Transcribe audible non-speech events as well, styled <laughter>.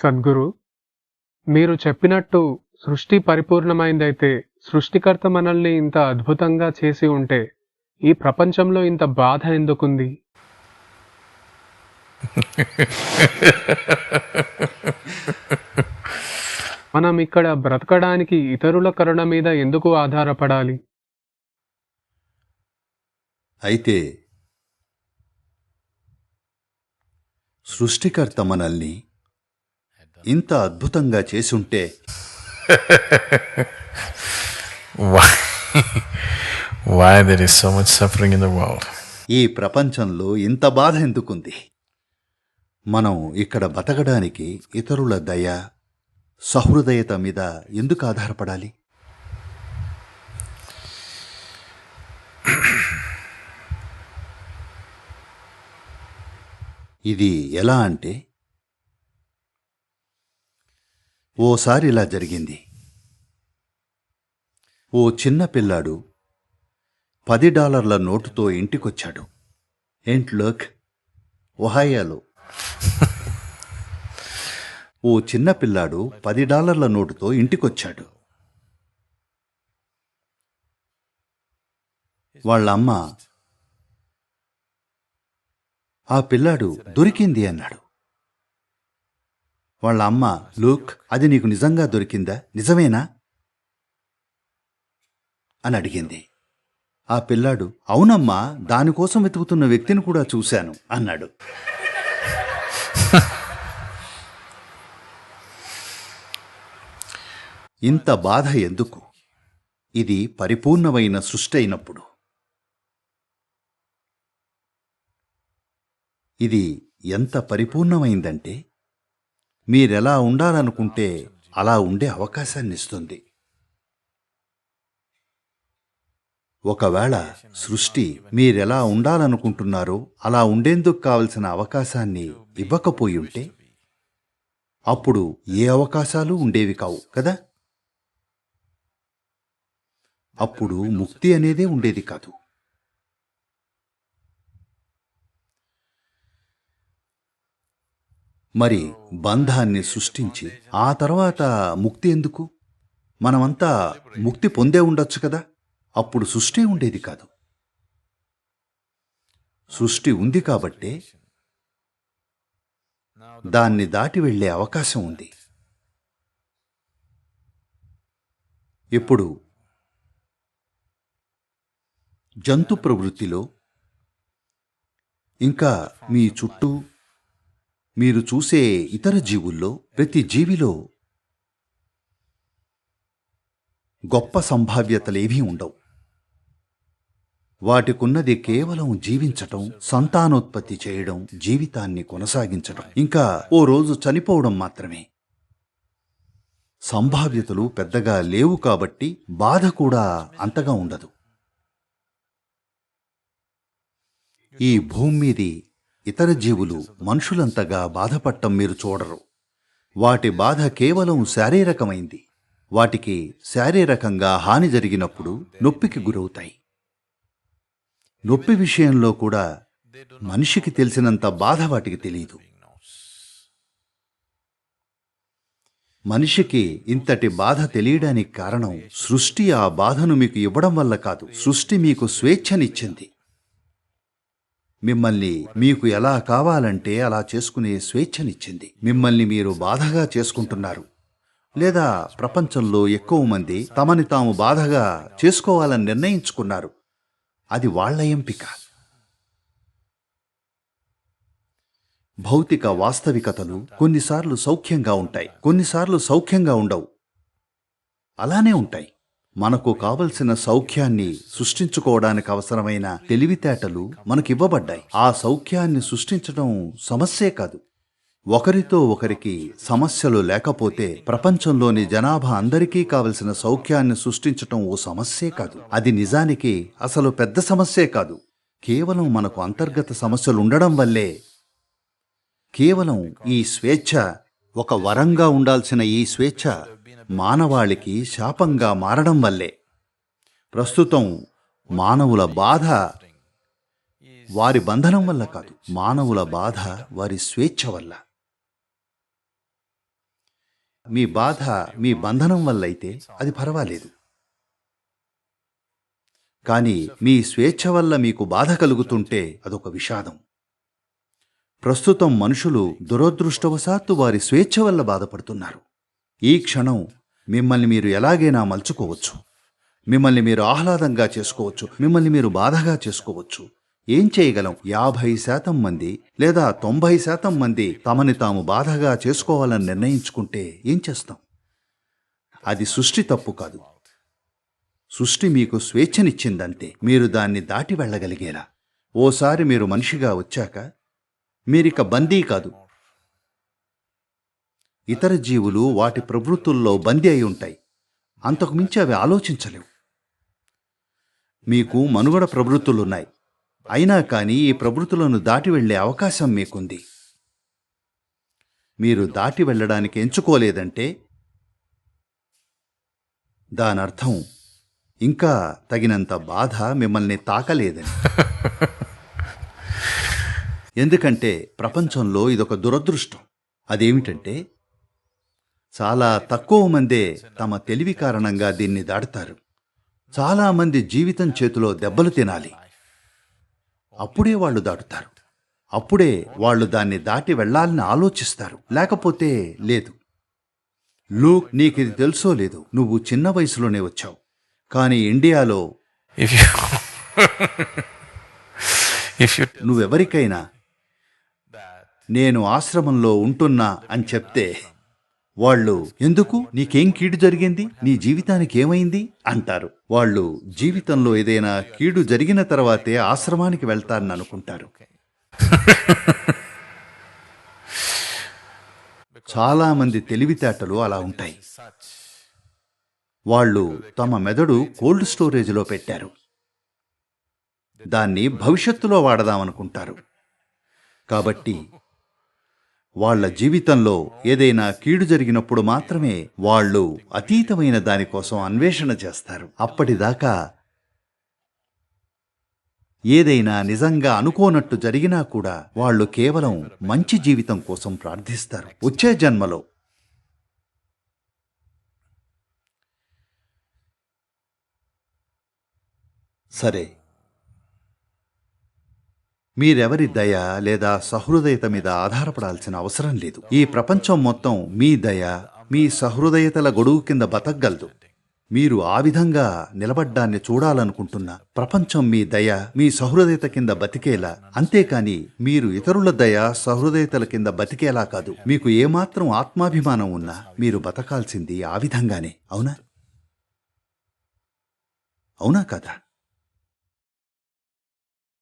సద్గురు మీరు చెప్పినట్టు సృష్టి పరిపూర్ణమైందైతే సృష్టికర్త మనల్ని ఇంత అద్భుతంగా చేసి ఉంటే ఈ ప్రపంచంలో ఇంత బాధ ఎందుకుంది? మనం ఇక్కడ బ్రతకడానికి ఇతరుల కరుణ మీద ఎందుకు ఆధారపడాలి? అయితే సృష్టికర్త మనల్ని ఇంత అద్భుతంగా చేసుంటే <laughs> Why? Why there is so much suffering in the world? ఈ ప్రపంచంలో ఇంత బాధ ఎందుకుంది మనం ఇక్కడ బతకడానికి ఇతరుల దయ సహృదయత మీద ఎందుకు ఆధారపడాలి ఇది ఎలా అంటే ఓసారి ఇలా జరిగింది. ఓ చిన్న పిల్లాడు పది డాలర్ల నోటుతో ఇంటికొచ్చాడు. ఏంట్లోక్ ఒహాయాలో. ఓ చిన్న పిల్లాడు పది డాలర్ల నోటుతో ఇంటికొచ్చాడు. వాళ్ళ అమ్మ ఆ పిల్లాడు దొరికింది అన్నాడు. వాళ్ళ అమ్మ లూక్ అది నీకు నిజంగా దొరికిందా? నిజమేనా? అని అడిగింది. ఆ పిల్లాడు అవునమ్మా దానికోసం వెతుకుతున్న వ్యక్తిని కూడా చూశాను అన్నాడు. <laughs> ఇంత బాధ ఎందుకు? ఇది పరిపూర్ణమైన సృష్టి అయినప్పుడు. ఇది ఎంత పరిపూర్ణమైందంటే మీరెలా ఉండాలనుకుంటే అలా ఉండే అవకాశాన్ని ఇస్తుంది ఒకవేళ సృష్టి మీరెలా ఉండాలనుకుంటున్నారో అలా ఉండేందుకు కావలసిన అవకాశాన్ని ఇవ్వకపోయి ఉంటే అప్పుడు ఏ అవకాశాలు ఉండేవి కావు కదా? అప్పుడు ముక్తి అనేదే ఉండేది కాదు. మరి బంధాన్ని సృష్టించి ఆ తర్వాత ముక్తి ఎందుకు? మనమంతా ముక్తి పొందే ఉండొచ్చు కదా? అప్పుడు సృష్టి ఉండేది కాదు. సృష్టి ఉంది కాబట్టే దాన్ని దాటి వెళ్ళే అవకాశం ఉంది. ఇప్పుడు జంతు ప్రవృత్తిలో ఇంకా మీ చుట్టూ మీరు చూసే ఇతర జీవుల్లో ప్రతి జీవిలో గొప్ప సంభావ్యతలేవీ ఉండవు. వాటికున్నది కేవలం జీవించటం సంతానోత్పత్తి చేయడం జీవితాన్ని కొనసాగించడం ఇంకా ఓ రోజు చనిపోవడం మాత్రమే. సంభావ్యతలు పెద్దగా లేవు కాబట్టి బాధ కూడా అంతగా ఉండదు. ఈ భూమి మీది ఇతర జీవులు మనుషులంతగా బాధపడటం మీరు చూడరు. వాటి బాధ కేవలం శారీరకమైంది. వాటికి శారీరకంగా హాని జరిగినప్పుడు నొప్పికి గురవుతాయి. నొప్పి విషయంలో కూడా మనిషికి తెలిసినంత బాధ వాటికి తెలియదు. మనిషికి ఇంతటి బాధ తెలియడానికి కారణం సృష్టి ఆ బాధను మీకు ఇవ్వడం వల్ల కాదు. సృష్టి మీకు స్వేచ్ఛనిచ్చింది. మిమ్మల్ని మీకు ఎలా కావాలంటే అలా చేసుకునే స్వేచ్ఛనిచ్చింది. మిమ్మల్ని మీరు బాధగా చేసుకుంటున్నారు. లేదా ప్రపంచంలో ఎక్కువ మంది తమని తాము బాధగా చేసుకోవాలని నిర్ణయించుకున్నారు. అది వాళ్ళ ఎంపిక. భౌతిక వాస్తవికతలు కొన్నిసార్లు సౌఖ్యంగా ఉంటాయి. కొన్నిసార్లు సౌఖ్యంగా ఉండవు. అలానే ఉంటాయి. మనకు కావలసిన సౌఖ్యాన్ని సృష్టించుకోవడానికి అవసరమైన తెలివితేటలు మనకివ్వబడ్డాయి. ఆ సౌఖ్యాన్ని సృష్టించడం సమస్యే కాదు. ఒకరితో ఒకరికి సమస్యలు లేకపోతే ప్రపంచంలోని జనాభా అందరికీ కావలసిన సౌఖ్యాన్ని సృష్టించటం ఓ సమస్యే కాదు. అది నిజానికి అసలు పెద్ద సమస్యే కాదు. కేవలం మనకు అంతర్గత సమస్యలు ఉండడం వల్లే కేవలం ఈ స్వేచ్ఛ ఒక వరంగా ఉండాల్సిన ఈ స్వేచ్ఛ మానవాళికి శాపంగా మారడం వల్లే. ప్రస్తుతం మానవుల బాధ వారి బంధనం వల్ల కాదు మానవుల బాధ వారి స్వేచ్ఛ వల్ల. మీ బాధ మీ బంధనం వల్ల అయితే అది పర్వాలేదు. కానీ మీ స్వేచ్ఛ వల్ల మీకు బాధ కలుగుతుంటే అదొక విషాదం. ప్రస్తుతం మనుషులు దురదృష్టవశాత్తు వారి స్వేచ్ఛ వల్ల బాధపడుతున్నారు. ఈ క్షణం మిమ్మల్ని మీరు ఎలాగైనా మలుచుకోవచ్చు. మిమ్మల్ని మీరు ఆహ్లాదంగా చేసుకోవచ్చు. మిమ్మల్ని మీరు బాధగా చేసుకోవచ్చు. ఏం చేయగలం? యాభై శాతం మంది లేదా తొంభై శాతం మంది తమని తాము బాధగా చేసుకోవాలని నిర్ణయించుకుంటే ఏం చేస్తాం? అది సృష్టి తప్పు కాదు. సృష్టి మీకు స్వేచ్ఛనిచ్చిందంతే మీరు దాన్ని దాటి వెళ్ళగలిగేలా. ఓసారి మీరు మనిషిగా వచ్చాక మీరిక బందీ కాదు. ఇతర జీవులు వాటి ప్రవృత్తుల్లో బందీ అయి ఉంటాయి. అంతకుమించి అవి ఆలోచించలేవు. మీకు మనుగడ ప్రవృత్తులున్నాయి. అయినా కానీ ఈ ప్రవృత్తులను దాటి వెళ్ళే అవకాశం మీకుంది. మీరు దాటి వెళ్ళడానికి ఎంచుకోలేదంటే దానర్థం ఇంకా తగినంత బాధ మిమ్మల్ని తాకలేదని. <laughs> ఎందుకంటే ప్రపంచంలో ఇదొక దురదృష్టం. అదేమిటంటే చాలా తక్కువ మందే తమ తెలివి కారణంగా దీన్ని దాటుతారు చాలా మంది జీవితం చేతిలో దెబ్బలు తినాలి. అప్పుడే వాళ్ళు దాటుతారు అప్పుడే వాళ్ళు దాన్ని దాటి వెళ్ళాలని ఆలోచిస్తారు. లేకపోతే లేదు. లూక్ నీకిది తెలుసో లేదు నువ్వు చిన్న వయసులోనే వచ్చావు. కానీ ఇండియాలో. <laughs> నువ్వెవరికైనా నేను ఆశ్రమంలో ఉంటున్నా అని చెప్తే వాళ్ళు ఎందుకు? నీకేం కీడు జరిగింది? నీ జీవితానికి ఏమైంది? అంటారు. వాళ్ళు జీవితంలో ఏదైనా కీడు జరిగిన తర్వాతే ఆశ్రమానికి వెళ్తారని అనుకుంటారు. చాలా మంది తెలివితేటలు అలా ఉంటాయి. వాళ్ళు తమ మెదడు కోల్డ్ స్టోరేజ్లో పెట్టారు. దాన్ని భవిష్యత్తులో వాడదామనుకుంటారు. కాబట్టి వాళ్ళ జీవితంలో ఏదైనా కీడు జరిగినప్పుడు మాత్రమే వాళ్ళు అతీతమైన దానికోసం అన్వేషణ చేస్తారు. అప్పటిదాకా ఏదైనా నిజంగా అనుకోనట్టు జరిగినా కూడా వాళ్ళు కేవలం మంచి జీవితం కోసం ప్రార్థిస్తారు. వచ్చే జన్మలో సరే మీరెవరి దయ లేదా సహృదయత మీద ఆధారపడాల్సిన అవసరం లేదు. ఈ ప్రపంచం మొత్తం మీ దయ మీ సహృదయతల గొడుగు కింద బతకగలదు. మీరు ఆ విధంగా నిలబడ్డాన్ని చూడాలనుకుంటున్నా ప్రపంచం మీ దయ మీ సహృదయత కింద బతికేలా. అంతేకాని మీరు ఇతరుల దయ సహృదయతల కింద బతికేలా కాదు. మీకు ఏమాత్రం ఆత్మాభిమానం ఉన్నా మీరు బతకాల్సింది ఆ విధంగానే. అవునా? అవునా కదా?